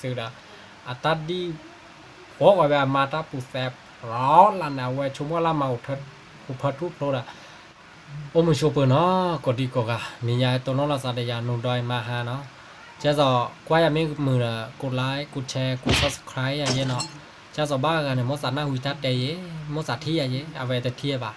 ซื้อละอัตดีพวกว่ามาตาปูแสบร้อนละนะเวชมว่าละเมาเถิดอุปทุพโลละโอ้มชเปเนาะกดีกกะมียายตัวนละสาดยานุดอยมาหาเนาะจะสอกว่ายังไม่มือกดไลค์กดแชร์กดซับสไครต์อย่างเงี้ยเนาะจะสอบ้ากันเนี่ยมอสันน่าหุยทัดเตยมอสัตที่อย่างเงี้ยเอาไว้แต่เทียบอะ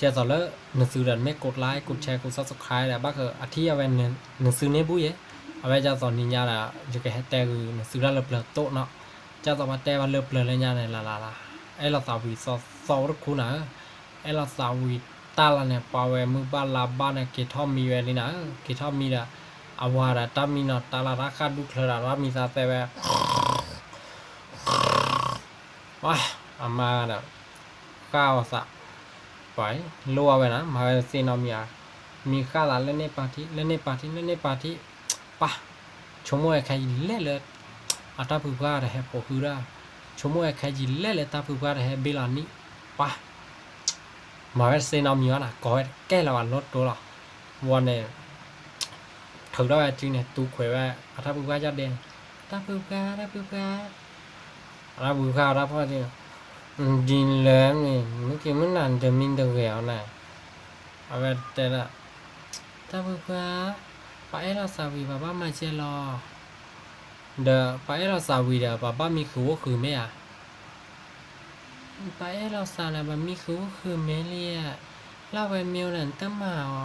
จะสอเลิกหนังสือเดินไม่กดไลค์กดแชร์กด subscribe แต่บ้าเอออาทิตย์เอาไว้หนังสือเนี้ยบุ้ยเย เอาไว้จะสอนนินญาละจะแก่แต่คือมันซื้อละเลิกโต๊ะเนาะจะสอนมาแต่ว่าเลิกเลยญาในละละละไอเราสาววีสอสอรคุณนะไอเราสาววีตาละเนี่ยปาเวมือบ้านลาบ้านเนี่ยเกทอมมีเวลีนะเกทอมมีละอาวาระตามีนะตาละราคาดูเคลารามีซาเซเวว้าอามาเนี่ยข้าวสะไปล่อยรัวไปนะมาเวซีนอมียมีข้าวหลานเล่นในปาร์ตี้เล่นในปาร์ตี้เล่นในปาร์ตี้ ปะชมวยใครเล่เลยอาตาผู้กาเฮพอคือราชมวยใครเล่เลยตาผู้กาเฮเบลานี่ปะมาเวสเซนอมีวะนะก็แก้ละวันรถตัวละวันเนี่ยถึงได้จริงเนี่ยตูเขวว่าอาตาผู้กาจะเด่นตาผู้กาตาผู้กาอาตาพูกว่าตาพูกาจริงดินแล่เนี่ยมื่อกี้มันนั่นเดิมมินเดิมแหววน่ะเอาไปแต่ละตาผู้กา Paella sawi baba macie lo. The paella sawi the baba mi kuo ku me a. Paella sala baba mi kuo ku me lia. La we miu lan ta ma o.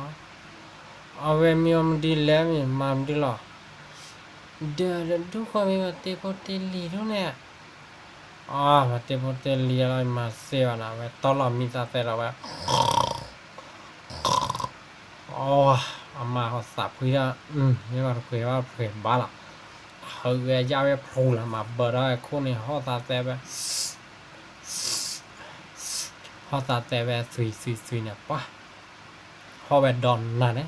A we miu m di le mi ma m di lo. The the du ko mi ma te po te li du ne. อ๋อมาเตโปเตเลียอะไรมาเซลนะเวตอนเรามีซาเซลเราแวโอ้ อามาเขาสับคุยละอืมนี่ว่าคุยว่าคุยบ้าละเขาเวียยาเวียพรูละมาเบอร์ได้คู่นี้เขาซาเซเว้ยเขาซาเซเว้ยสุยสุยสุยเนี่ยปะเขาเว้ยดอนน่ะเนี่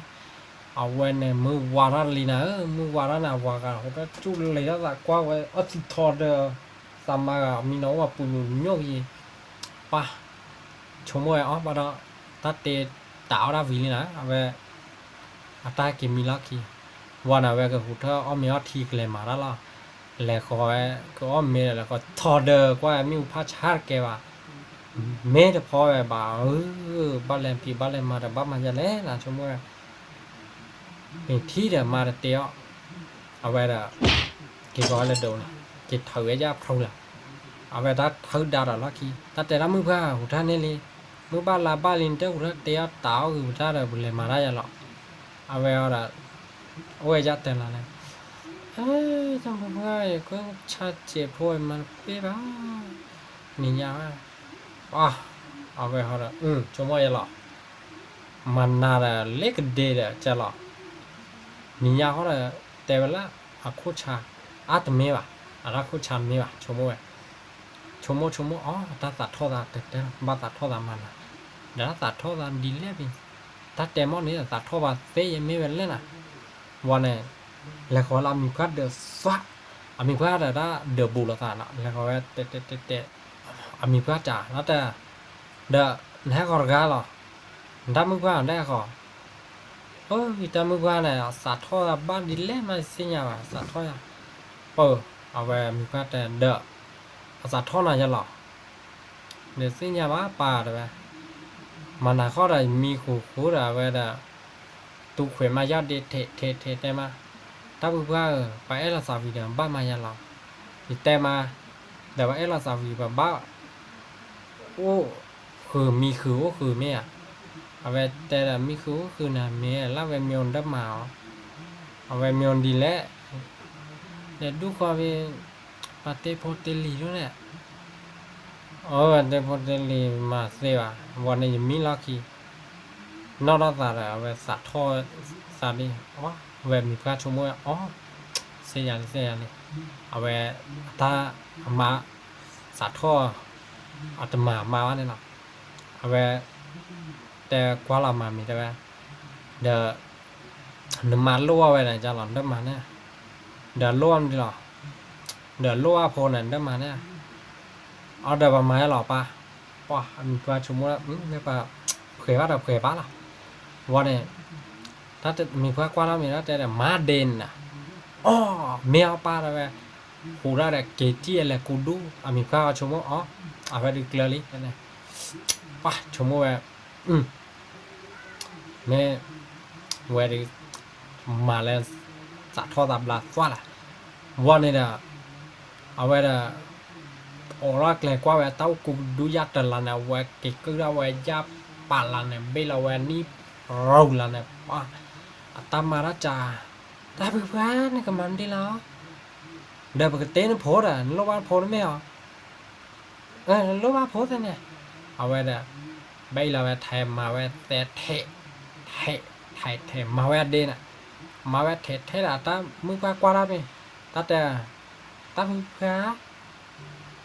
อัตาเกมิลักีวันาเวก็หูเธออ้อมีอทีกเลยมาละล่ะแล้วก็ก็อ้อมเมแล้วก็ทอเดอร์ก็มีผ้าชาติแกว่าเมดพอแบบบ้านแลมพี่บ้านแลมมาแต่บ้านมันจะแล่นะชั่วโมงเป็นที่เดียวมาแต่เตี้ยวเอาไว้ละกี่ร้อยละโดนจิตเถอะยะพรุละเอาไว้ตัดเถอดาดละกี่ตัแต่ละมือผ้าหูท่านนี่เลยมือบ้านลาบ้านลินเจ้าหุ่นเตี้ยวเต๋าหูท่านเดี๋ยบุญเลยมาได้ยังหรอ aveora oeja tenla ne eh jang ba ye ko cha che pho man pe ba ni nya ba aveora um chomo ye la man na ra lek de ra cha la ni nya ho ra te la a kho cha at me ba a ra kho cha me ba chomo ba chomo chomo a ta ta tho da te ba ta tho da man da ta tho da di le bin น่าเล็กเดียวจมอาคุชามีว่ะชั่วโมงชั่วโมงชั่วโมงอ๋อตาตัดท่อตาแต่แต่บ้าตัดท่อตามันนะเดี๋ยวตัดท่าเลยพี่ตัดแต่มอนี้ตัดท่อมาเฟยังไม่เป็นเลยนะวันนี้แล้วก็เรามีพัดเดือดฟักอามีพัดแต่ละเดือดบูรสานะแล้วก็เตะเตะเตะเตะอามีพัดจ่าแล้วแต่เดือดแค่กอร์กาหรอดับมือพัดได้ก่อนเออวิตามือพัดเนี่ยสัตว์ทอดบ้านดิเล่มาสิญญาสัตว์ทอดเปิดเอาไว้มีพัดแต่เดือดสัตว์ทอดน่ะจะหรอเดี๋ยวสิญญาว่าป่าเลยมั mà là khó là mi khổ khổ là về là tụ khỏe mà giao để thể thể thể tem mà ta vừa qua ở bãi là sao vì là ba mà nhà lòng thì tem mà แต่ว่าเอลาซาวีแบบบ้าโอ้คือมีคือก็คือไมียเอาไว้แต่ละมีคือก็คือนะเมียแล้วไวมีอนดับหมาเอาไว้มีอนดีแล้วเดี๋ดูความเป็นปาเตโพเตลีด้วยเนี่ย Oh, then potentially must say, one is me lucky. Not that I was sat tall, sadly. Oh, when we got to more. Oh, say, and say, and I wear that ma sat tall at the ma, ma, and I wear the koala mammy, the the the ma lower when I jalon the man. The lower, the lower, the lower, the man. เอาเดบมาหรอปะปะอันปะชุมว่านี่ปะเขยว่าเดบเขยปะล่ะวันนี้ถ้าจะมีเพื่กว่าแล้วมีแล้วแต่มาเดนน่ะอ๋อเมียปะแล้วไปหูได้แต่เกจี้อะไรกูดูอะมีเพื่ชุมว่าอ๋ออะไปดูเกลือลิเนี่ยปะชุมว่าอืมเม่เวรีมาแล้วจัดทอดับลาฟ้าล่ะว่าเนี่ยเอาไว้ละ ออรักเลยกว่าเวต้ากูดูยากแต่ละนะเวกิกระเวยับปาละนะเบลเวนี่เราละเนะปะอัตมาราชาแต่เพื่อนๆกำมันดีแล้วเดี๋ยวปกตินโพสอะนลบว่าโพสไม่หรอเออลบว่าโพสเนี่ยเอาไว้เด้อใบละเวทไทยมาเวทแต่เทเทไทยเทมาเวทเดน่ะมาเวทเทเทละตามึงว่ากว่าได้ไหมตาแต่ตาเพื่อน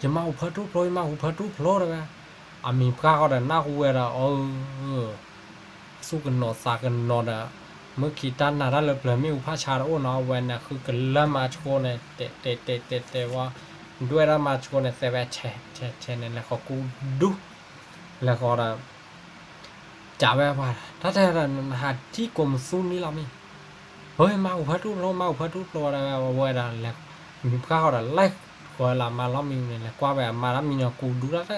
จะมาอุพัทุบโลมาอุพัทุบโลดเลยอามีพระก็แต่หน้าหูเวลาเออสู้กันนอนสากันนอนอะเมื่อกี้ด้านหน้าด้านเลยเปล่ามีอุปชาโอ้เนาะวันน่ะคือกันเริ่มมาโชว์เนี่ยเตะเตะเตะเตะเตะว่าด้วยแล้วมาโชว์เนี่ยแต่แบบแชร์แชร์แชร์เนี่ยแล้วเขากูดูแล้วก็แบบจะแบบว่าถ้าแต่หาที่กลมซุนนี่เราไมีเฮ้ยมาอุปทุโลมาอุปทุโลอะไรแบบว่าอะไรแล้วมีข้าวอะไรไล่กว่าเรามาล้อมมีเนี่ยแหละกว่าแบบมาแล้วมีเนาะกูดูแล้ วก็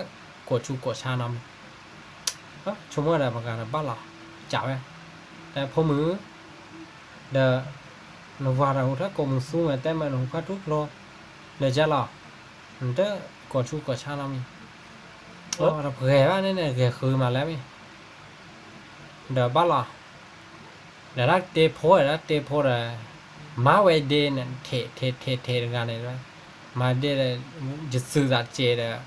กดชูกดชาเนาะเอ้าชมว่าอะไรประการบ้านเราจะแบบแต่พอมือ da no vara uta kom su ma te ma no pa tu lo le ja la nte ko chu ko cha la mi o ra phe ba ne ne ge khu ma la mi da ba la da ra te pho ra te pho ra ma we de ne the the the the ga ne ra mà đây là dịch sử đã chế là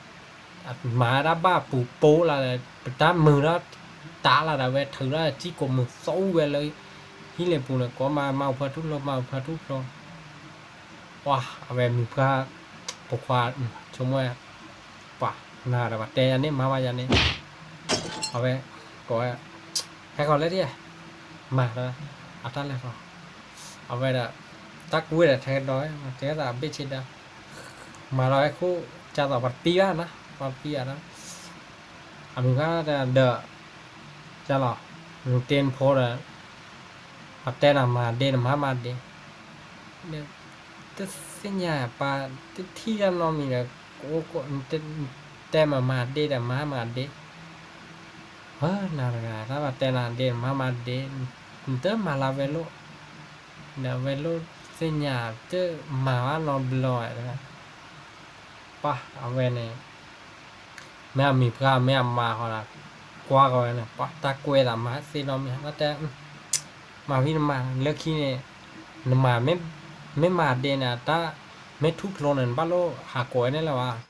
mà đã ba bù bố là ta mừng đó ta là đã về thử đó chỉ có mừng sâu về lời. Khi này bù là có mà mau phát thuốc rồi mau phát thuốc rồi wow à về mình pha bộ khoa ừ, chúng mày quả, nà là bà tè anh em mà bà anh em à về, có cái còn lấy đi à mà đó à ta lấy rồi. À về là, ta cuối là thế đói thế là biết chết đâu malah aku catat perpian lah perpian lah aku kan ada the calo rutin pora apa nama de nama made de tu senya apa tu tiada nomi lah kok kok tu tema made nama made wah nara apa tema de nama made tu malah velo dah velo senya tu malah non blog ปะเอาแว้นี่แม่มีพระแม่มาเขาละกว่าเขาเนี่ยปะตะกวยละมาซีนอมีแล้วแต่มาพี่งมาเลือกขี้เนี่ยนมาไม่ไม่มาเดนะตาไม่ทุกโลนันบ้าโลหากวยนี่แหละวะ